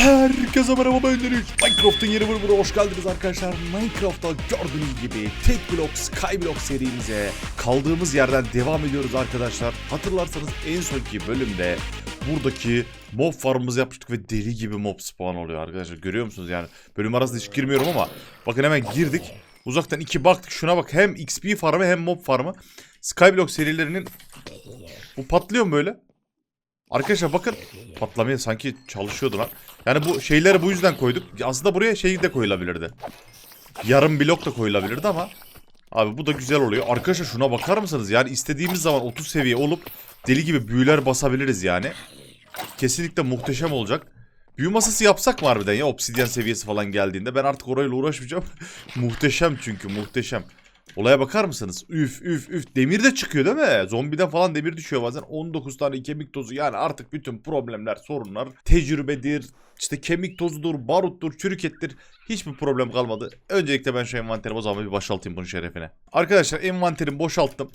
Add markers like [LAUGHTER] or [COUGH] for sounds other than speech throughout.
Herkese merhaba ben Deniz. Minecraft'ın yeni bölümüne hoş geldiniz arkadaşlar. Minecraft'ta gördüğünüz gibi tek blok Skyblock serimize kaldığımız yerden devam ediyoruz arkadaşlar. Hatırlarsanız en sonki bölümde buradaki mob farmımızı yapmıştık ve deli gibi mob spawn oluyor arkadaşlar. Görüyor musunuz yani? Bölüm arasında hiç girmiyorum ama bakın hemen girdik. Uzaktan iki baktık şuna bak hem XP farmı hem mob farmı. Skyblock serilerinin bu patlıyor mu böyle? Arkadaşlar bakın patlamaya sanki çalışıyordu lan. Yani bu şeyleri bu yüzden koyduk. Aslında buraya şey de koyulabilirdi. Yarım blok da koyulabilirdi ama abi bu da güzel oluyor. Arkadaşlar şuna bakar mısınız? Yani istediğimiz zaman 30 seviye olup deli gibi büyüler basabiliriz yani. Kesinlikle muhteşem olacak. Büyü masası yapsak mı harbiden ya obsidyen seviyesi falan geldiğinde? Ben artık orayla uğraşmayacağım. [LAUGHS] muhteşem çünkü muhteşem. Olaya bakar mısınız? Üf üf üf. Demir de çıkıyor değil mi? Zombiden falan demir düşüyor bazen. 19 tane kemik tozu. Yani artık bütün problemler, sorunlar, tecrübedir, işte kemik tozudur, baruttur, çürük ettir. Hiçbir problem kalmadı. Öncelikle ben şu envanterimi o zaman bir boşaltayım bunun şerefine. Arkadaşlar envanterimi boşalttım.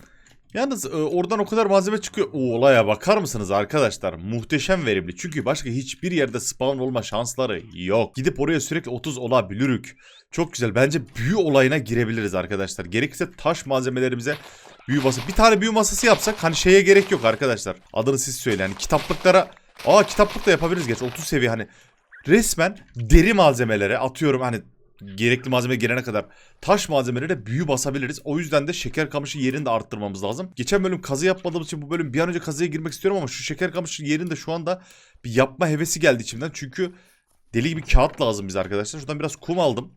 Yalnız e, oradan o kadar malzeme çıkıyor. O olaya bakar mısınız arkadaşlar? Muhteşem verimli. Çünkü başka hiçbir yerde spawn olma şansları yok. Gidip oraya sürekli 30 olabilirük. Çok güzel. Bence büyü olayına girebiliriz arkadaşlar. Gerekirse taş malzemelerimize büyü masası. Bir tane büyü masası yapsak hani şeye gerek yok arkadaşlar. Adını siz söyleyin. Yani kitaplıklara Aa kitaplık da yapabiliriz geç 30 seviye hani resmen deri malzemelere atıyorum hani gerekli malzeme gelene kadar taş malzemelere büyü basabiliriz. O yüzden de şeker kamışı yerini de arttırmamız lazım. Geçen bölüm kazı yapmadığımız için bu bölüm bir an önce kazıya girmek istiyorum ama şu şeker kamışı yerini de şu anda bir yapma hevesi geldi içimden. Çünkü deli gibi kağıt lazım bize arkadaşlar. Şuradan biraz kum aldım.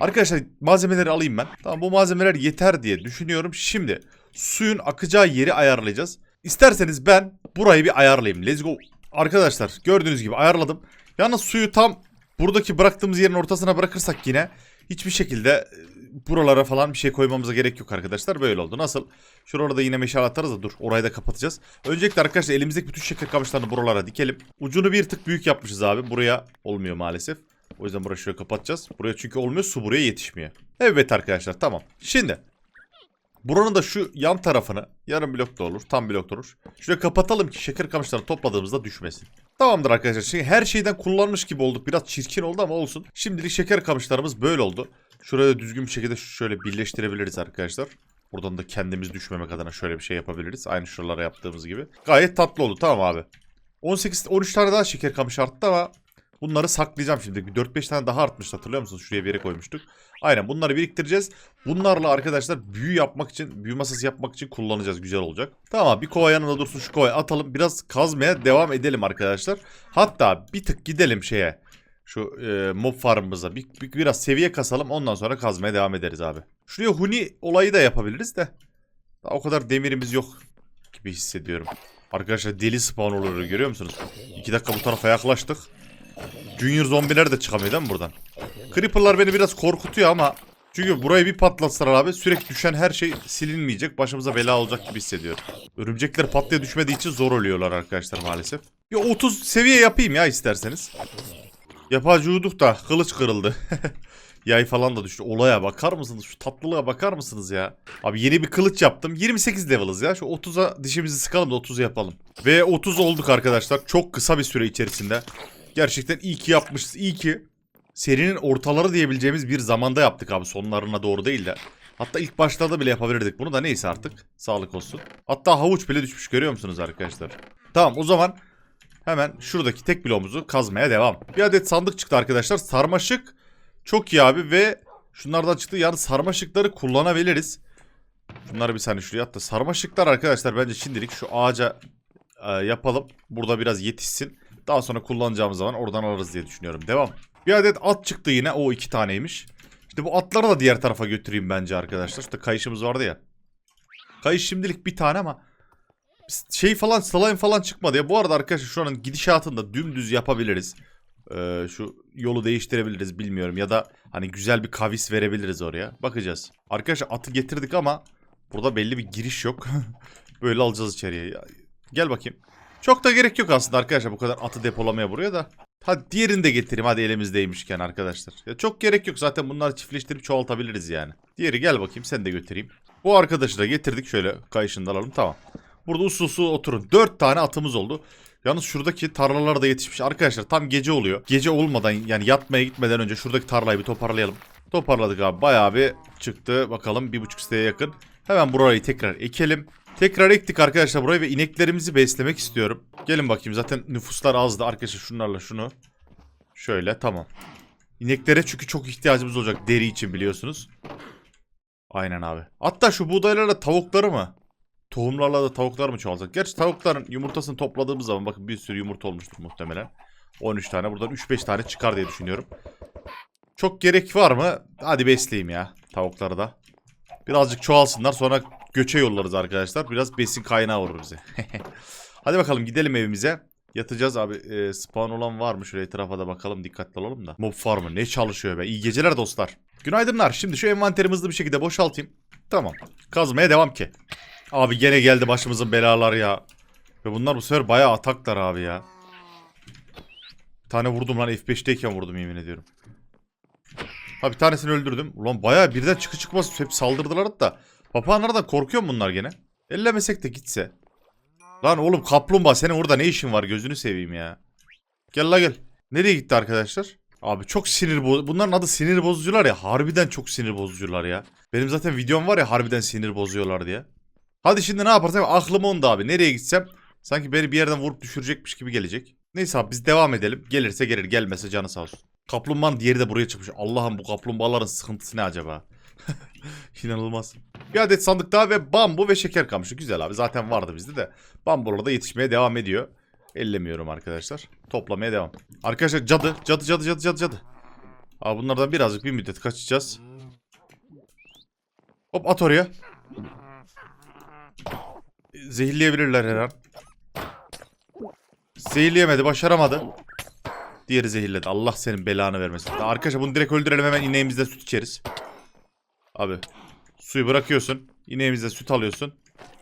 Arkadaşlar malzemeleri alayım ben. Tamam bu malzemeler yeter diye düşünüyorum. Şimdi suyun akacağı yeri ayarlayacağız. İsterseniz ben burayı bir ayarlayayım. Let's go. Arkadaşlar gördüğünüz gibi ayarladım. Yalnız suyu tam buradaki bıraktığımız yerin ortasına bırakırsak yine hiçbir şekilde e, buralara falan bir şey koymamıza gerek yok arkadaşlar. Böyle oldu. Nasıl? Şurada yine meşale atarız da dur. Orayı da kapatacağız. Öncelikle arkadaşlar elimizdeki bütün şeker kamışlarını buralara dikelim. Ucunu bir tık büyük yapmışız abi. Buraya olmuyor maalesef. O yüzden burayı şöyle kapatacağız. Buraya çünkü olmuyor. Su buraya yetişmiyor. Evet arkadaşlar tamam. Şimdi Buranın da şu yan tarafını yarım blok da olur, tam blok da olur. Şuraya kapatalım ki şeker kamışlarını topladığımızda düşmesin. Tamamdır arkadaşlar. Şimdi her şeyden kullanmış gibi olduk. Biraz çirkin oldu ama olsun. Şimdilik şeker kamışlarımız böyle oldu. Şuraya düzgün bir şekilde şöyle birleştirebiliriz arkadaşlar. Buradan da kendimiz düşmemek adına şöyle bir şey yapabiliriz. Aynı şuralara yaptığımız gibi. Gayet tatlı oldu. Tamam abi. 18 13 tane daha şeker kamışı arttı ama bunları saklayacağım şimdi. Bir 4-5 tane daha artmış hatırlıyor musunuz? Şuraya yere koymuştuk. Aynen bunları biriktireceğiz. Bunlarla arkadaşlar büyü yapmak için, büyü masası yapmak için kullanacağız. Güzel olacak. Tamam bir kova yanında dursun şu kovayı atalım. Biraz kazmaya devam edelim arkadaşlar. Hatta bir tık gidelim şeye. Şu e, mob farmımıza. Bir, bir, biraz seviye kasalım ondan sonra kazmaya devam ederiz abi. Şuraya huni olayı da yapabiliriz de. Daha o kadar demirimiz yok gibi hissediyorum. Arkadaşlar deli spawn oluyor görüyor musunuz? 2 dakika bu tarafa yaklaştık. Junior zombiler de çıkamıyor değil mi buradan? Creeper'lar beni biraz korkutuyor ama çünkü burayı bir patlatsalar abi sürekli düşen her şey silinmeyecek. Başımıza bela olacak gibi hissediyorum. Örümcekler patlaya düşmediği için zor ölüyorlar arkadaşlar maalesef. Bir 30 seviye yapayım ya isterseniz. Yapacıyorduk da kılıç kırıldı. [LAUGHS] Yay falan da düştü. Olaya bakar mısınız? Şu tatlılığa bakar mısınız ya? Abi yeni bir kılıç yaptım. 28 level'ız ya. Şu 30'a dişimizi sıkalım da 30'u yapalım. Ve 30 olduk arkadaşlar. Çok kısa bir süre içerisinde. Gerçekten iyi ki yapmışız. İyi ki serinin ortaları diyebileceğimiz bir zamanda yaptık abi. Sonlarına doğru değil de. Hatta ilk başlarda bile yapabilirdik bunu da neyse artık. Sağlık olsun. Hatta havuç bile düşmüş görüyor musunuz arkadaşlar? Tamam o zaman hemen şuradaki tek bloğumuzu kazmaya devam. Bir adet sandık çıktı arkadaşlar. Sarmaşık çok iyi abi ve şunlardan çıktı. Yani sarmaşıkları kullanabiliriz. Bunları bir saniye şuraya at. Sarmaşıklar arkadaşlar bence şimdilik şu ağaca e, yapalım. Burada biraz yetişsin. Daha sonra kullanacağımız zaman oradan alırız diye düşünüyorum. Devam. Bir adet at çıktı yine. O iki taneymiş. İşte bu atları da diğer tarafa götüreyim bence arkadaşlar. İşte kayışımız vardı ya. Kayış şimdilik bir tane ama şey falan slime falan çıkmadı ya. Bu arada arkadaşlar şu anın gidişatında dümdüz yapabiliriz. Ee, şu yolu değiştirebiliriz bilmiyorum. Ya da hani güzel bir kavis verebiliriz oraya. Bakacağız. Arkadaşlar atı getirdik ama burada belli bir giriş yok. [LAUGHS] Böyle alacağız içeriye. Gel bakayım. Çok da gerek yok aslında arkadaşlar bu kadar atı depolamaya buraya da. Hadi diğerini de getireyim hadi elimizdeymişken arkadaşlar. Ya çok gerek yok zaten bunları çiftleştirip çoğaltabiliriz yani. Diğeri gel bakayım sen de götüreyim. Bu arkadaşı da getirdik şöyle kayışını alalım tamam. Burada usul usul oturun. 4 tane atımız oldu. Yalnız şuradaki tarlalar da yetişmiş. Arkadaşlar tam gece oluyor. Gece olmadan yani yatmaya gitmeden önce şuradaki tarlayı bir toparlayalım. Toparladık abi. Bayağı bir çıktı. Bakalım bir buçuk siteye yakın. Hemen burayı tekrar ekelim. Tekrar ektik arkadaşlar burayı ve ineklerimizi beslemek istiyorum. Gelin bakayım zaten nüfuslar azdı. Arkadaşlar şunlarla şunu. Şöyle tamam. İneklere çünkü çok ihtiyacımız olacak deri için biliyorsunuz. Aynen abi. Hatta şu buğdaylarla tavukları mı? Tohumlarla da tavuklar mı çoğaltacak? Gerçi tavukların yumurtasını topladığımız zaman bakın bir sürü yumurta olmuştur muhtemelen. 13 tane. Buradan 3-5 tane çıkar diye düşünüyorum. Çok gerek var mı? Hadi besleyeyim ya tavukları da. Birazcık çoğalsınlar sonra göçe yollarız arkadaşlar. Biraz besin kaynağı olur bize. [LAUGHS] Hadi bakalım gidelim evimize. Yatacağız abi. E, spawn olan var mı? Şöyle etrafa da bakalım. Dikkatli olalım da. Mob farmı ne çalışıyor be. İyi geceler dostlar. Günaydınlar. Şimdi şu envanterimi hızlı bir şekilde boşaltayım. Tamam. Kazmaya devam ki. Abi gene geldi başımızın belalar ya. Ve bunlar bu sefer bayağı ataklar abi ya. Bir tane vurdum lan F5'teyken vurdum yemin ediyorum. Ha bir tanesini öldürdüm. Ulan bayağı birden çıkı çıkmaz hep saldırdılar da. Papağanlardan korkuyor mu bunlar gene? Ellemesek de gitse. Lan oğlum kaplumbağa senin orada ne işin var gözünü seveyim ya. Gel la gel. Nereye gitti arkadaşlar? Abi çok sinir boz... Bunların adı sinir bozucular ya. Harbiden çok sinir bozucular ya. Benim zaten videom var ya harbiden sinir bozuyorlar diye. Hadi şimdi ne yaparsam aklım onda abi. Nereye gitsem sanki beni bir yerden vurup düşürecekmiş gibi gelecek. Neyse abi biz devam edelim. Gelirse gelir gelmezse canı sağ olsun. Kaplumbağanın diğeri de buraya çıkmış. Allah'ım bu kaplumbağaların sıkıntısı ne acaba? [LAUGHS] İnanılmaz. Bir adet sandık daha ve bambu ve şeker kamışı. Güzel abi zaten vardı bizde de. Bambular da yetişmeye devam ediyor. Ellemiyorum arkadaşlar. Toplamaya devam. Arkadaşlar cadı. Cadı cadı cadı cadı cadı. Abi bunlardan birazcık bir müddet kaçacağız. Hop at oraya. Zehirleyebilirler her. Zehirleyemedi. Başaramadı. Diğeri zehirledi. Allah senin belanı vermesin. Arkadaşlar bunu direkt öldürelim hemen ineğimizde süt içeriz. Abi suyu bırakıyorsun. İneğimizde süt alıyorsun.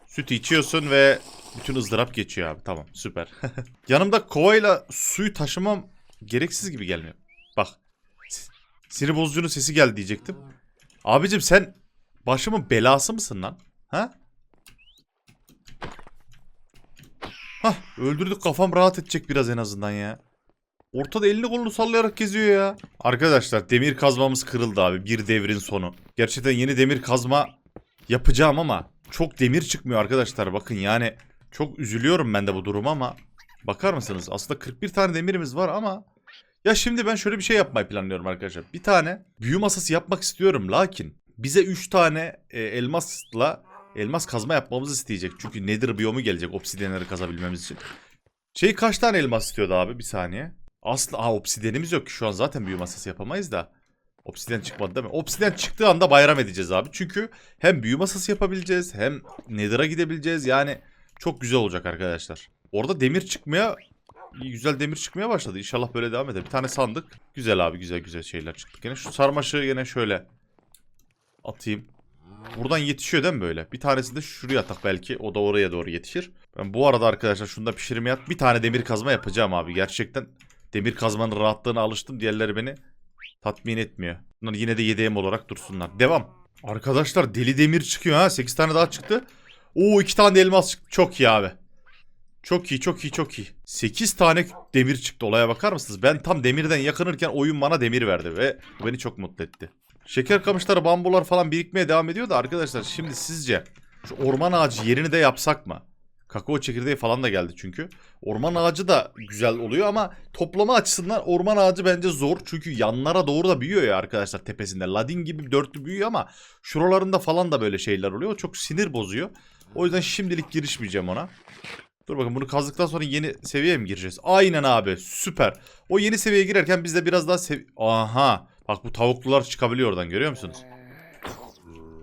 Sütü içiyorsun ve bütün ızdırap geçiyor abi. Tamam süper. [LAUGHS] Yanımda kovayla suyu taşımam gereksiz gibi gelmiyor. Bak. Sinir bozucunun sesi geldi diyecektim. Abicim sen başımın belası mısın lan? Ha? Hah öldürdük kafam rahat edecek biraz en azından ya. Ortada elini kolunu sallayarak geziyor ya. Arkadaşlar demir kazmamız kırıldı abi. Bir devrin sonu. Gerçekten yeni demir kazma yapacağım ama çok demir çıkmıyor arkadaşlar. Bakın yani çok üzülüyorum ben de bu duruma ama bakar mısınız? Aslında 41 tane demirimiz var ama ya şimdi ben şöyle bir şey yapmayı planlıyorum arkadaşlar. Bir tane büyü masası yapmak istiyorum lakin bize 3 tane e, elmasla elmas kazma yapmamızı isteyecek. Çünkü nedir biyomu gelecek obsidyenleri kazabilmemiz için. Şey kaç tane elmas istiyordu abi bir saniye. Aslı aa obsidyenimiz yok ki şu an zaten büyü masası yapamayız da. Obsidyen çıkmadı değil mi? Obsidyen çıktığı anda bayram edeceğiz abi. Çünkü hem büyü masası yapabileceğiz hem Nether'a gidebileceğiz. Yani çok güzel olacak arkadaşlar. Orada demir çıkmaya güzel demir çıkmaya başladı. İnşallah böyle devam eder. Bir tane sandık. Güzel abi güzel güzel şeyler çıktı. Yine şu sarmaşığı yine şöyle atayım. Buradan yetişiyor değil mi böyle? Bir tanesini de şuraya atak belki. O da oraya doğru yetişir. Ben bu arada arkadaşlar şunu da pişirmeye at. Bir tane demir kazma yapacağım abi. Gerçekten demir kazmanın rahatlığına alıştım. Diğerleri beni tatmin etmiyor. Bunlar yine de yedeğim olarak dursunlar. Devam. Arkadaşlar deli demir çıkıyor ha. 8 tane daha çıktı. Oo 2 tane elmas çıktı. Çok iyi abi. Çok iyi çok iyi çok iyi. 8 tane demir çıktı olaya bakar mısınız? Ben tam demirden yakınırken oyun bana demir verdi ve bu beni çok mutlu etti. Şeker kamışları bambular falan birikmeye devam ediyor da arkadaşlar şimdi sizce şu orman ağacı yerini de yapsak mı? Kakao çekirdeği falan da geldi çünkü. Orman ağacı da güzel oluyor ama toplama açısından orman ağacı bence zor. Çünkü yanlara doğru da büyüyor ya arkadaşlar tepesinde. Ladin gibi dörtlü büyüyor ama şuralarında falan da böyle şeyler oluyor. Çok sinir bozuyor. O yüzden şimdilik girişmeyeceğim ona. Dur bakın bunu kazdıktan sonra yeni seviyeye mi gireceğiz? Aynen abi süper. O yeni seviyeye girerken biz de biraz daha sev... Aha. Bak bu tavuklular çıkabiliyor oradan görüyor musunuz?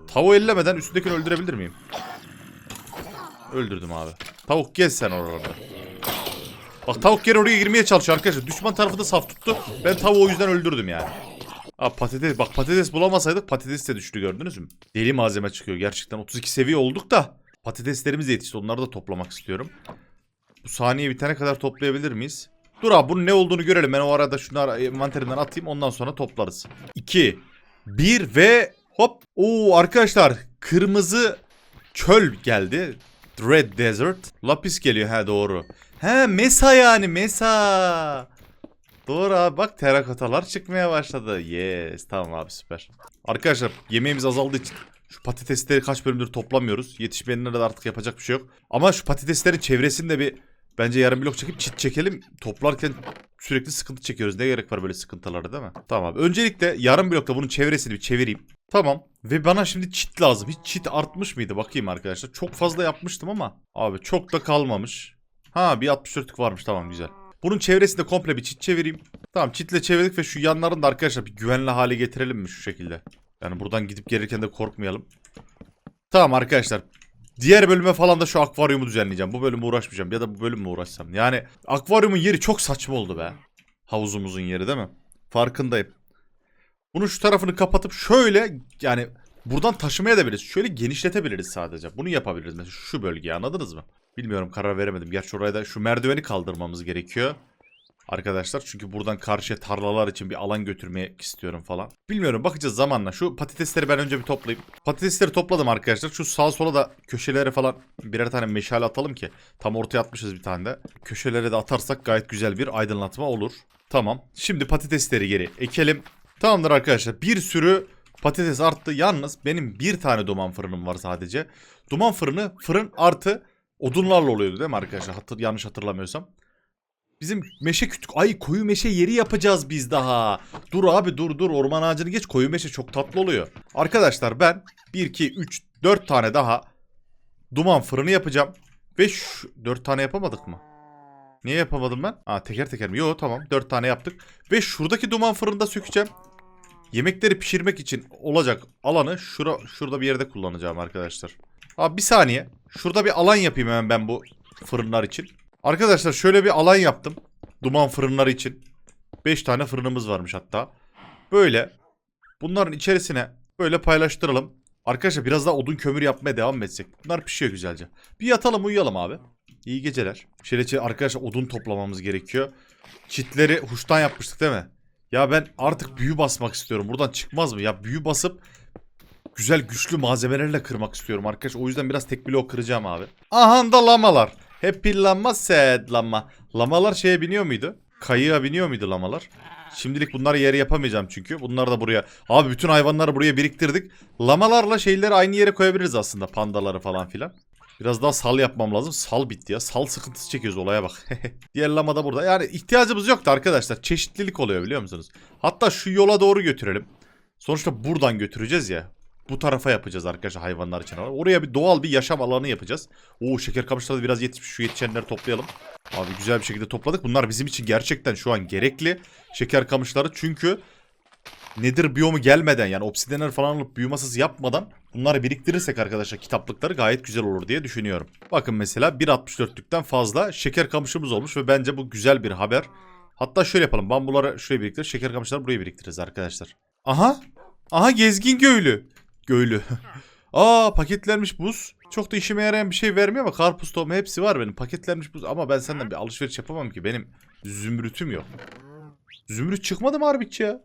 Tavuğu ellemeden üstündekini öldürebilir miyim? Öldürdüm abi. Tavuk gez sen oralarda. Bak tavuk geri oraya girmeye çalışıyor arkadaşlar. Düşman tarafı da saf tuttu. Ben tavuğu o yüzden öldürdüm yani. Aa patates bak patates bulamasaydık patates de düştü gördünüz mü? Deli malzeme çıkıyor gerçekten. 32 seviye olduk da patateslerimiz yetişti. Onları da toplamak istiyorum. Bu saniye bitene kadar toplayabilir miyiz? Dur abi bunun ne olduğunu görelim. Ben o arada şunları envanterimden atayım ondan sonra toplarız. 2 1 ve hop. Oo arkadaşlar kırmızı çöl geldi. Red Desert. Lapis geliyor ha doğru. He mesa yani mesa. Doğru abi bak terakotalar çıkmaya başladı. Yes tamam abi süper. Arkadaşlar yemeğimiz azaldığı için şu patatesleri kaç bölümdür toplamıyoruz. Yetişmeyenlere de artık yapacak bir şey yok. Ama şu patateslerin çevresinde bir bence yarım blok çekip çit çekelim. Toplarken sürekli sıkıntı çekiyoruz. Ne gerek var böyle sıkıntılara değil mi? Tamam abi. Öncelikle yarım blokta bunun çevresini bir çevireyim. Tamam. Ve bana şimdi çit lazım. Hiç çit artmış mıydı? Bakayım arkadaşlar. Çok fazla yapmıştım ama. Abi çok da kalmamış. Ha bir 64'lük varmış. Tamam güzel. Bunun çevresinde komple bir çit çevireyim. Tamam çitle çevirdik ve şu yanlarını da arkadaşlar bir güvenli hale getirelim mi şu şekilde? Yani buradan gidip gelirken de korkmayalım. Tamam arkadaşlar. Diğer bölüme falan da şu akvaryumu düzenleyeceğim. Bu bölüme uğraşmayacağım. Ya da bu bölümme uğraşsam. Yani akvaryumun yeri çok saçma oldu be. Havuzumuzun yeri değil mi? Farkındayım. Bunu şu tarafını kapatıp şöyle yani buradan taşımaya da biliriz. Şöyle genişletebiliriz sadece. Bunu yapabiliriz mesela şu bölgeyi anladınız mı? Bilmiyorum karar veremedim. Gerçi oraya da şu merdiveni kaldırmamız gerekiyor. Arkadaşlar çünkü buradan karşıya tarlalar için bir alan götürmek istiyorum falan. Bilmiyorum bakacağız zamanla. Şu patatesleri ben önce bir toplayayım. Patatesleri topladım arkadaşlar. Şu sağa sola da köşelere falan birer tane meşale atalım ki. Tam ortaya atmışız bir tane de. Köşelere de atarsak gayet güzel bir aydınlatma olur. Tamam. Şimdi patatesleri geri ekelim. Tamamdır arkadaşlar. Bir sürü patates arttı. Yalnız benim bir tane duman fırınım var sadece. Duman fırını fırın artı odunlarla oluyordu değil mi arkadaşlar? Hatır, yanlış hatırlamıyorsam. Bizim meşe kütük. Ay koyu meşe yeri yapacağız biz daha. Dur abi dur dur orman ağacını geç. Koyu meşe çok tatlı oluyor. Arkadaşlar ben 1, 2, 3, 4 tane daha duman fırını yapacağım. Ve şu 4 tane yapamadık mı? Niye yapamadım ben? Aa teker teker mi? Yo tamam 4 tane yaptık. Ve şuradaki duman fırında sökeceğim. Yemekleri pişirmek için olacak alanı şura, şurada bir yerde kullanacağım arkadaşlar. Abi bir saniye. Şurada bir alan yapayım hemen ben bu fırınlar için. Arkadaşlar şöyle bir alan yaptım. Duman fırınları için. 5 tane fırınımız varmış hatta. Böyle. Bunların içerisine böyle paylaştıralım. Arkadaşlar biraz daha odun kömür yapmaya devam etsek. Bunlar pişiyor güzelce. Bir yatalım uyuyalım abi. İyi geceler. Şöyle arkadaşlar odun toplamamız gerekiyor. Çitleri huştan yapmıştık değil mi? Ya ben artık büyü basmak istiyorum. Buradan çıkmaz mı? Ya büyü basıp güzel güçlü malzemelerle kırmak istiyorum arkadaş. O yüzden biraz tek blok kıracağım abi. Aha da lamalar. Happy lama sad lama. Lamalar şeye biniyor muydu? Kayığa biniyor muydu lamalar? Şimdilik bunları yere yapamayacağım çünkü. Bunları da buraya... Abi bütün hayvanları buraya biriktirdik. Lamalarla şeyleri aynı yere koyabiliriz aslında. Pandaları falan filan. Biraz daha sal yapmam lazım. Sal bitti ya. Sal sıkıntısı çekiyoruz olaya bak. [LAUGHS] Diğer lama da burada. Yani ihtiyacımız yoktu arkadaşlar. Çeşitlilik oluyor biliyor musunuz? Hatta şu yola doğru götürelim. Sonuçta buradan götüreceğiz ya. Bu tarafa yapacağız arkadaşlar hayvanlar için. Oraya bir doğal bir yaşam alanı yapacağız. Oo şeker kamışları da biraz yetişmiş. Şu yetişenleri toplayalım. Abi güzel bir şekilde topladık. Bunlar bizim için gerçekten şu an gerekli. Şeker kamışları çünkü nedir biyomu gelmeden yani obsidenler falan alıp büyü masası yapmadan bunları biriktirirsek arkadaşlar kitaplıkları gayet güzel olur diye düşünüyorum. Bakın mesela 1.64'lükten fazla şeker kamışımız olmuş ve bence bu güzel bir haber. Hatta şöyle yapalım. Bambuları şuraya biriktir. Şeker kamışları buraya biriktiririz arkadaşlar. Aha. Aha gezgin göylü. Göylü. [LAUGHS] Aa paketlenmiş buz. Çok da işime yarayan bir şey vermiyor ama karpuz tohumu hepsi var benim. Paketlenmiş buz ama ben senden bir alışveriş yapamam ki. Benim zümrütüm yok. Zümrüt çıkmadı mı harbikçi ya?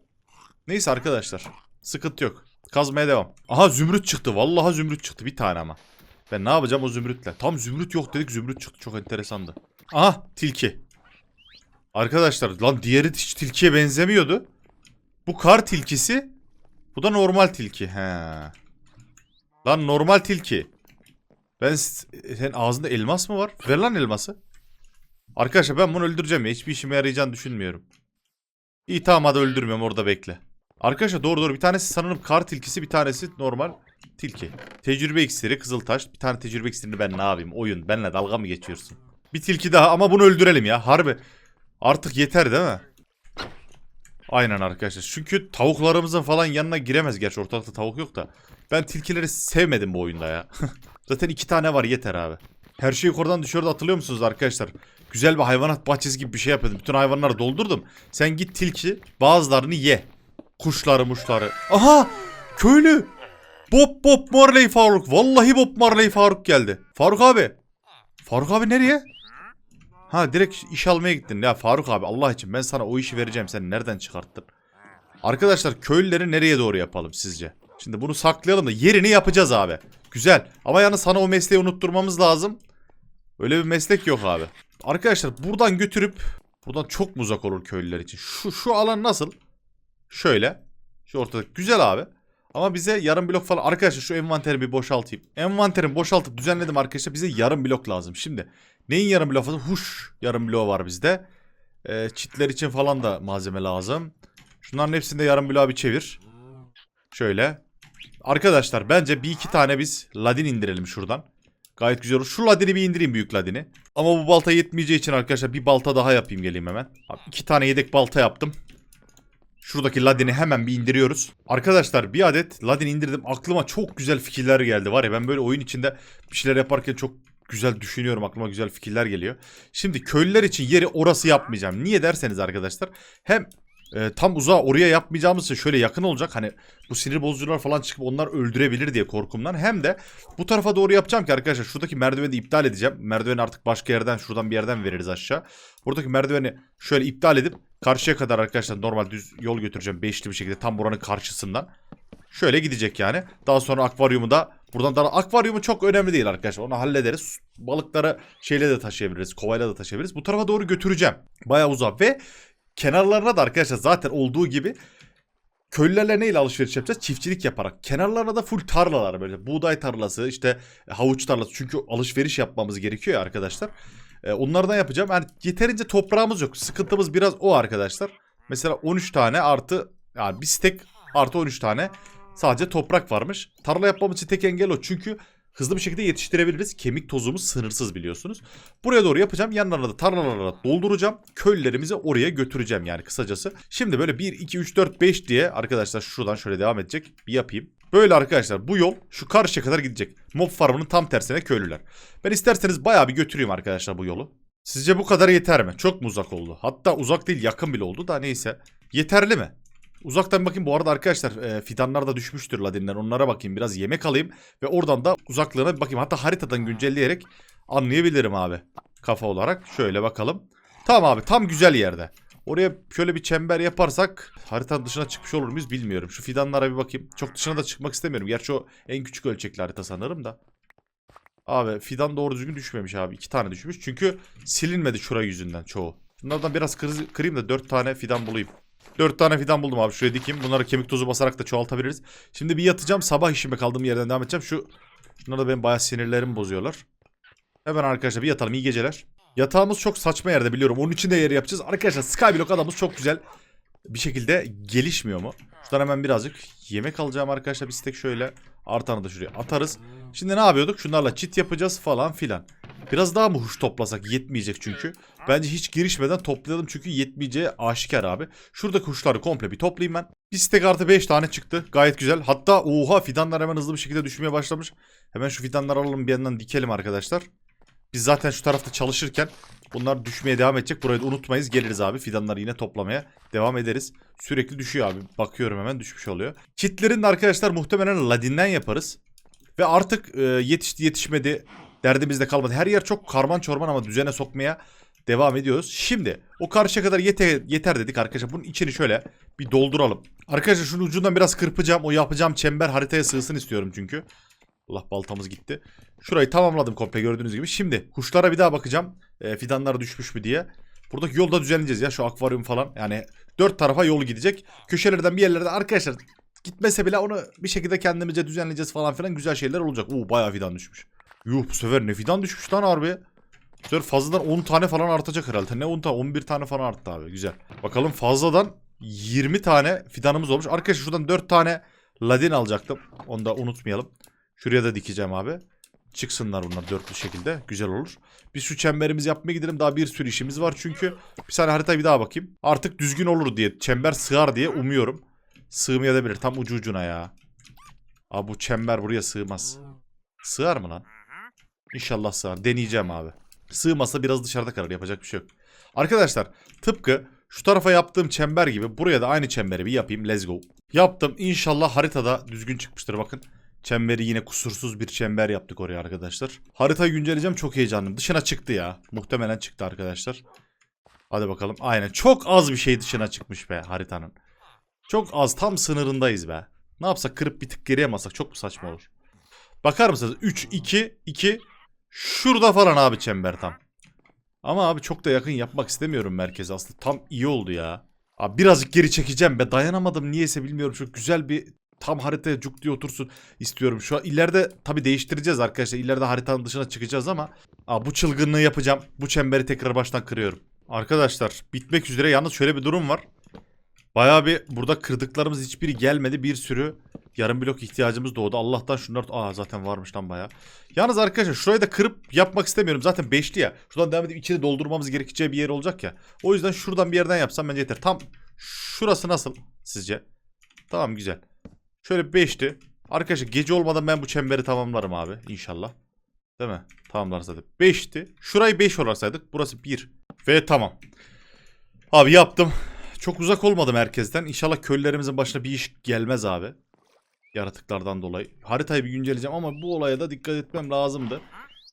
Neyse arkadaşlar. Sıkıntı yok. Kazmaya devam. Aha zümrüt çıktı. Vallahi zümrüt çıktı. Bir tane ama. Ben ne yapacağım o zümrütle? Tam zümrüt yok dedik zümrüt çıktı. Çok enteresandı. Aha tilki. Arkadaşlar lan diğeri hiç tilkiye benzemiyordu. Bu kar tilkisi. Bu da normal tilki. He. Lan normal tilki. Ben s- senin ağzında elmas mı var? Ver lan elması. Arkadaşlar ben bunu öldüreceğim ya. Hiçbir işime yarayacağını düşünmüyorum. İyi tamam hadi öldürmüyorum orada bekle. Arkadaşlar doğru doğru bir tanesi sanırım kar tilkisi bir tanesi normal tilki. Tecrübe iksiri kızıltaş. Bir tane tecrübe iksirini ben ne yapayım? Oyun benle dalga mı geçiyorsun? Bir tilki daha ama bunu öldürelim ya harbi. Artık yeter değil mi? Aynen arkadaşlar. Çünkü tavuklarımızın falan yanına giremez. Gerçi ortalıkta tavuk yok da. Ben tilkileri sevmedim bu oyunda ya. [LAUGHS] Zaten iki tane var yeter abi. Her şeyi yukarıdan düşüyordu hatırlıyor musunuz arkadaşlar? Güzel bir hayvanat bahçesi gibi bir şey yapıyordum. Bütün hayvanları doldurdum. Sen git tilki bazılarını ye. Kuşları muşları. Aha! Köylü! Bob Bob Marley Faruk. Vallahi Bob Marley Faruk geldi. Faruk abi. Faruk abi nereye? Ha direkt iş almaya gittin. Ya Faruk abi Allah için ben sana o işi vereceğim. Sen nereden çıkarttın? Arkadaşlar köylüleri nereye doğru yapalım sizce? Şimdi bunu saklayalım da yerini yapacağız abi. Güzel. Ama yani sana o mesleği unutturmamız lazım. Öyle bir meslek yok abi. Arkadaşlar buradan götürüp buradan çok mu uzak olur köylüler için? Şu şu alan nasıl? Şöyle. Şu ortada. Güzel abi. Ama bize yarım blok falan. Arkadaşlar şu envanteri bir boşaltayım. Envanterimi boşaltıp düzenledim arkadaşlar. Bize yarım blok lazım. Şimdi neyin yarım bloğu lazım? Huş yarım bloğu var bizde. Ee, çitler için falan da malzeme lazım. Şunların hepsini de yarım bloğa bir çevir. Şöyle. Arkadaşlar bence bir iki tane biz ladin indirelim şuradan. Gayet güzel olur. Şu ladini bir indireyim büyük ladini. Ama bu balta yetmeyeceği için arkadaşlar bir balta daha yapayım geleyim hemen. Abi iki tane yedek balta yaptım. Şuradaki ladini hemen bir indiriyoruz. Arkadaşlar bir adet ladin indirdim. Aklıma çok güzel fikirler geldi. Var ya ben böyle oyun içinde bir şeyler yaparken çok güzel düşünüyorum. Aklıma güzel fikirler geliyor. Şimdi köylüler için yeri orası yapmayacağım. Niye derseniz arkadaşlar. Hem e, tam uzağa oraya yapmayacağımız için şöyle yakın olacak. Hani bu sinir bozucular falan çıkıp onlar öldürebilir diye korkumdan. Hem de bu tarafa doğru yapacağım ki arkadaşlar şuradaki merdiveni de iptal edeceğim. Merdiveni artık başka yerden şuradan bir yerden veririz aşağı. Buradaki merdiveni şöyle iptal edip karşıya kadar arkadaşlar normal düz yol götüreceğim. Beşli bir şekilde tam buranın karşısından. Şöyle gidecek yani. Daha sonra akvaryumu da buradan da akvaryumu çok önemli değil arkadaşlar. Onu hallederiz. Balıkları şeyle de taşıyabiliriz. Kovayla da taşıyabiliriz. Bu tarafa doğru götüreceğim. Bayağı uzak ve kenarlarına da arkadaşlar zaten olduğu gibi köylülerle neyle alışveriş yapacağız? Çiftçilik yaparak. Kenarlarına da full tarlalar böyle. Buğday tarlası, işte havuç tarlası. Çünkü alışveriş yapmamız gerekiyor ya arkadaşlar. Ee, onlardan yapacağım. Yani yeterince toprağımız yok. Sıkıntımız biraz o arkadaşlar. Mesela 13 tane artı yani bir stek artı 13 tane sadece toprak varmış. Tarla yapmamız için tek engel o. Çünkü hızlı bir şekilde yetiştirebiliriz. Kemik tozumuz sınırsız biliyorsunuz. Buraya doğru yapacağım. Yanlarına da tarlalara dolduracağım. Köylülerimizi oraya götüreceğim yani kısacası. Şimdi böyle 1, 2, 3, 4, 5 diye arkadaşlar şuradan şöyle devam edecek. Bir yapayım. Böyle arkadaşlar bu yol şu karşıya kadar gidecek. Mob farmının tam tersine köylüler. Ben isterseniz bayağı bir götüreyim arkadaşlar bu yolu. Sizce bu kadar yeter mi? Çok mu uzak oldu? Hatta uzak değil yakın bile oldu da neyse. Yeterli mi? Uzaktan bakayım bu arada arkadaşlar e, fidanlar da düşmüştür ladinler onlara bakayım biraz yemek alayım ve oradan da uzaklığına bir bakayım hatta haritadan güncelleyerek anlayabilirim abi kafa olarak şöyle bakalım. Tamam abi tam güzel yerde. Oraya şöyle bir çember yaparsak haritanın dışına çıkmış olur muyuz bilmiyorum. Şu fidanlara bir bakayım. Çok dışına da çıkmak istemiyorum. Gerçi o en küçük ölçekli harita sanırım da. Abi fidan doğru düzgün düşmemiş abi. iki tane düşmüş. Çünkü silinmedi şura yüzünden çoğu. Bunlardan biraz kır- kırayım da dört tane fidan bulayım. Dört tane fidan buldum abi. Şuraya dikeyim. Bunları kemik tozu basarak da çoğaltabiliriz. Şimdi bir yatacağım. Sabah işime kaldığım yerden devam edeceğim. Şu Şunlar da benim bayağı sinirlerimi bozuyorlar. Hemen arkadaşlar bir yatalım. İyi geceler. Yatağımız çok saçma yerde biliyorum. Onun için de yeri yapacağız. Arkadaşlar Skyblock adamımız çok güzel bir şekilde gelişmiyor mu? Şuradan hemen birazcık yemek alacağım arkadaşlar. Bir stek şöyle artanı da şuraya atarız. Şimdi ne yapıyorduk? Şunlarla çit yapacağız falan filan. Biraz daha mı huş toplasak yetmeyecek çünkü. Bence hiç girişmeden toplayalım çünkü yetmeyeceği aşikar abi. Şuradaki kuşları komple bir toplayayım ben. Bir stek artı 5 tane çıktı. Gayet güzel. Hatta oha fidanlar hemen hızlı bir şekilde düşmeye başlamış. Hemen şu fidanları alalım bir yandan dikelim arkadaşlar. Biz zaten şu tarafta çalışırken bunlar düşmeye devam edecek. Burayı da unutmayız. Geliriz abi. Fidanları yine toplamaya devam ederiz. Sürekli düşüyor abi. Bakıyorum hemen düşmüş oluyor. Kitlerin arkadaşlar muhtemelen ladinden yaparız. Ve artık e, yetişti yetişmedi derdimizde kalmadı. Her yer çok karman çorman ama düzene sokmaya devam ediyoruz. Şimdi o karşıya kadar yeter, yeter dedik arkadaşlar. Bunun içini şöyle bir dolduralım. Arkadaşlar şunun ucundan biraz kırpacağım. O yapacağım çember haritaya sığsın istiyorum çünkü. Allah baltamız gitti. Şurayı tamamladım komple gördüğünüz gibi. Şimdi kuşlara bir daha bakacağım. E, fidanlar düşmüş mü diye. Buradaki yolda düzenleyeceğiz ya şu akvaryum falan. Yani dört tarafa yol gidecek. Köşelerden bir yerlerden arkadaşlar gitmese bile onu bir şekilde kendimize düzenleyeceğiz falan filan güzel şeyler olacak. Oo bayağı fidan düşmüş. Yuh bu sefer ne fidan düşmüş lan harbi. Bu sefer fazladan 10 tane falan artacak herhalde. Ne 10 tane 11 tane falan arttı abi güzel. Bakalım fazladan 20 tane fidanımız olmuş. Arkadaşlar şuradan 4 tane ladin alacaktım. Onu da unutmayalım. Şuraya da dikeceğim abi. Çıksınlar bunlar dörtlü şekilde. Güzel olur. Biz şu çemberimizi yapmaya gidelim. Daha bir sürü işimiz var çünkü. Bir saniye haritaya bir daha bakayım. Artık düzgün olur diye. Çember sığar diye umuyorum. Sığmayabilir. Tam ucu ucuna ya. Abi bu çember buraya sığmaz. Sığar mı lan? İnşallah sığar. Deneyeceğim abi. Sığmasa biraz dışarıda kalır. Yapacak bir şey yok. Arkadaşlar tıpkı şu tarafa yaptığım çember gibi buraya da aynı çemberi bir yapayım. Let's go. Yaptım. İnşallah haritada düzgün çıkmıştır bakın. Çemberi yine kusursuz bir çember yaptık oraya arkadaşlar. Haritayı güncelleyeceğim çok heyecanlıyım. Dışına çıktı ya. Muhtemelen çıktı arkadaşlar. Hadi bakalım. Aynen. Çok az bir şey dışına çıkmış be haritanın. Çok az. Tam sınırındayız be. Ne yapsak kırıp bir tık geriye mi alsak çok mu saçma olur? Bakar mısınız? 3, 2, 2. Şurada falan abi çember tam. Ama abi çok da yakın yapmak istemiyorum merkeze. Aslında tam iyi oldu ya. Abi birazcık geri çekeceğim be. Dayanamadım niyeyse bilmiyorum. Çok güzel bir tam haritaya cuk diye otursun istiyorum. Şu an ileride tabii değiştireceğiz arkadaşlar. İleride haritanın dışına çıkacağız ama abi bu çılgınlığı yapacağım. Bu çemberi tekrar baştan kırıyorum. Arkadaşlar bitmek üzere. Yalnız şöyle bir durum var. Bayağı bir burada kırdıklarımız hiçbiri gelmedi. Bir sürü yarım blok ihtiyacımız doğdu. Allah'tan şunlar... Aa zaten varmış lan bayağı. Yalnız arkadaşlar şurayı da kırıp yapmak istemiyorum. Zaten beşli ya. Şuradan devam edip içini doldurmamız gerekeceği bir yer olacak ya. O yüzden şuradan bir yerden yapsam bence yeter. Tam şurası nasıl sizce? Tamam güzel. Şöyle beşti. Arkadaşlar gece olmadan ben bu çemberi tamamlarım abi inşallah. Değil mi? Tamamlarız zaten. 5'ti. Şurayı 5 olarak saydık. Burası 1. Ve tamam. Abi yaptım. Çok uzak olmadı merkezden. İnşallah köylülerimizin başına bir iş gelmez abi. Yaratıklardan dolayı. Haritayı bir güncelleyeceğim ama bu olaya da dikkat etmem lazımdı.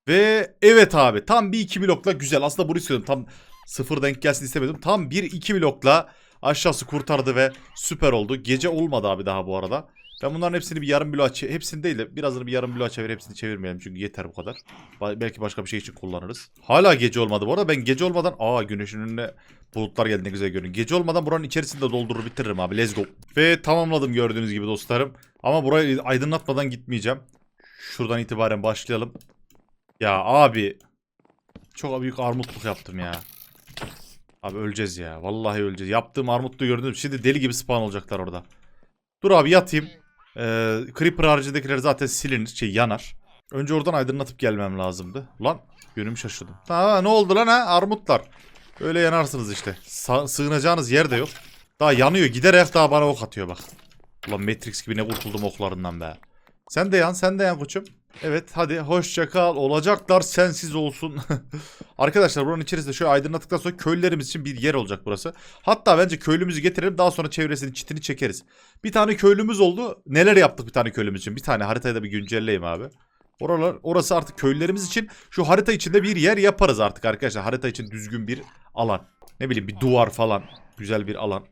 Ve evet abi tam bir iki blokla güzel. Aslında bunu istiyordum. Tam sıfır denk gelsin istemedim. Tam bir iki blokla aşağısı kurtardı ve süper oldu. Gece olmadı abi daha bu arada. Ben bunların hepsini bir yarım bloğa çe- hepsini değil de birazını bir yarım bloğa çevir hepsini çevirmeyelim çünkü yeter bu kadar. Ba- belki başka bir şey için kullanırız. Hala gece olmadı bu arada ben gece olmadan aa güneşin önüne bulutlar geldi ne güzel görünüyor. Gece olmadan buranın içerisinde doldurur bitiririm abi let's go. Ve tamamladım gördüğünüz gibi dostlarım. Ama burayı aydınlatmadan gitmeyeceğim. Şuradan itibaren başlayalım. Ya abi çok büyük armutluk yaptım ya. Abi öleceğiz ya. Vallahi öleceğiz. Yaptığım armutluğu gördünüz. Şimdi deli gibi spawn olacaklar orada. Dur abi yatayım. Ee, Creeper haricindekiler zaten silinir. Şey yanar. Önce oradan aydınlatıp gelmem lazımdı. Lan yönümü şaşırdım. Ha ne oldu lan ha? Armutlar. Öyle yanarsınız işte. Sa- sığınacağınız yer de yok. Daha yanıyor. Giderek daha bana ok atıyor bak. Ulan Matrix gibi ne kurtuldum oklarından be. Sen de yan, sen de yan koçum. Evet hadi hoşça kal. Olacaklar sensiz olsun. [LAUGHS] Arkadaşlar buranın içerisinde şöyle aydınlattıktan sonra köylülerimiz için bir yer olacak burası. Hatta bence köylümüzü getirelim daha sonra çevresini çitini çekeriz. Bir tane köylümüz oldu. Neler yaptık bir tane köylümüz için? Bir tane haritayı da bir güncelleyeyim abi. Oralar, orası artık köylülerimiz için şu harita içinde bir yer yaparız artık arkadaşlar. Harita için düzgün bir alan. Ne bileyim bir duvar falan. Güzel bir alan.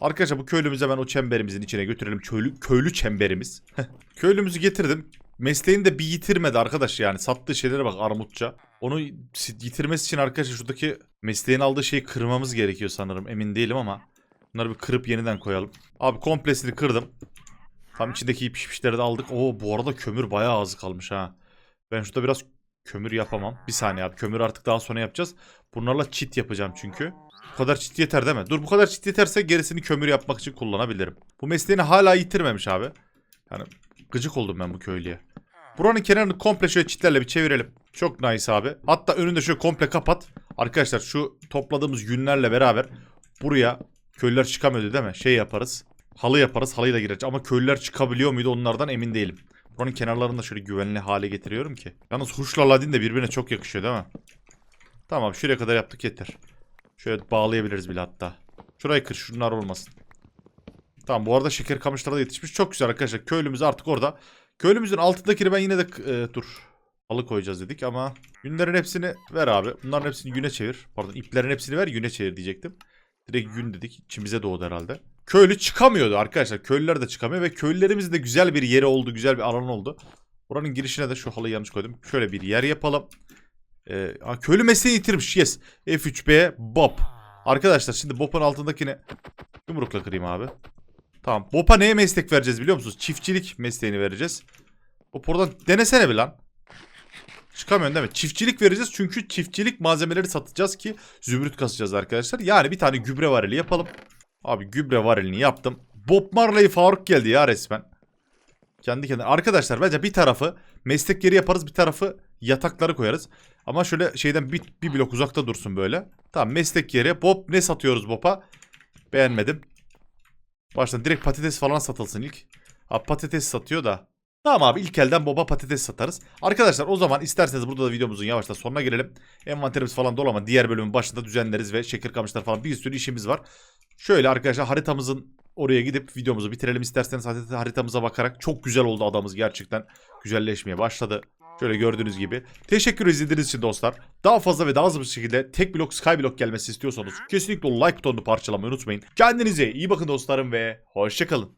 Arkadaşlar bu köylümüze ben o çemberimizin içine götürelim. Köylü, köylü çemberimiz. [LAUGHS] Köylümüzü getirdim. Mesleğini de bir yitirmedi arkadaş yani. Sattığı şeylere bak armutça. Onu yitirmesi için arkadaşlar şuradaki mesleğin aldığı şeyi kırmamız gerekiyor sanırım. Emin değilim ama. Bunları bir kırıp yeniden koyalım. Abi komplesini kırdım. Tam içindeki pişmişleri de aldık. Oo bu arada kömür bayağı az kalmış ha. Ben şurada biraz kömür yapamam. Bir saniye abi kömür artık daha sonra yapacağız. Bunlarla çit yapacağım çünkü. Bu kadar çit yeter değil mi? Dur bu kadar çit yeterse gerisini kömür yapmak için kullanabilirim. Bu mesleğini hala yitirmemiş abi. Yani gıcık oldum ben bu köylüye. Buranın kenarını komple şöyle çitlerle bir çevirelim. Çok nice abi. Hatta önünde şöyle komple kapat. Arkadaşlar şu topladığımız yünlerle beraber buraya köylüler çıkamıyordu değil mi? Şey yaparız. Halı yaparız. Halıyla gireriz. Ama köylüler çıkabiliyor muydu onlardan emin değilim. Buranın kenarlarını da şöyle güvenli hale getiriyorum ki. Yalnız huşla Aladdin de birbirine çok yakışıyor değil mi? Tamam şuraya kadar yaptık yeter. Şöyle bağlayabiliriz bile hatta. Şurayı kır şunlar olmasın. Tamam bu arada şeker kamışları da yetişmiş. Çok güzel arkadaşlar. Köylümüz artık orada. Köylümüzün altındakini ben yine de e, dur. Halı koyacağız dedik ama günlerin hepsini ver abi. Bunların hepsini güne çevir. Pardon iplerin hepsini ver güne çevir diyecektim. Direkt gün dedik. İçimize doğdu herhalde. Köylü çıkamıyordu arkadaşlar. Köylüler de çıkamıyor ve köylülerimizin de güzel bir yeri oldu. Güzel bir alan oldu. Buranın girişine de şu halıyı yanlış koydum. Şöyle bir yer yapalım. Ee, köylü mesleğini yitirmiş. Yes. F3B Bob. Arkadaşlar şimdi Bob'un altındakini yumrukla kırayım abi. Tamam. Bob'a neye meslek vereceğiz biliyor musunuz? Çiftçilik mesleğini vereceğiz. Bob oradan denesene bir lan. Çıkamıyorsun değil mi? Çiftçilik vereceğiz çünkü çiftçilik malzemeleri satacağız ki zümrüt kasacağız arkadaşlar. Yani bir tane gübre varili yapalım. Abi gübre varilini yaptım. Bob Marley Faruk geldi ya resmen. Kendi kendine. Arkadaşlar bence bir tarafı meslek yeri yaparız bir tarafı yatakları koyarız. Ama şöyle şeyden bir, bir blok uzakta dursun böyle. Tamam meslek yeri. Bob ne satıyoruz Bob'a? Beğenmedim. Baştan direkt patates falan satılsın ilk. Abi patates satıyor da. Tamam abi ilk elden Bob'a patates satarız. Arkadaşlar o zaman isterseniz burada da videomuzun yavaştan sonuna gelelim. Envanterimiz falan dolu ama diğer bölümün başında düzenleriz ve şeker kamışlar falan bir sürü işimiz var. Şöyle arkadaşlar haritamızın oraya gidip videomuzu bitirelim isterseniz harita- haritamıza bakarak. Çok güzel oldu adamız gerçekten. Güzelleşmeye başladı. Şöyle gördüğünüz gibi. Teşekkür izlediğiniz için dostlar. Daha fazla ve daha hızlı bir şekilde tek blok skyblock gelmesi istiyorsanız kesinlikle like butonunu parçalamayı unutmayın. Kendinize iyi bakın dostlarım ve hoşçakalın.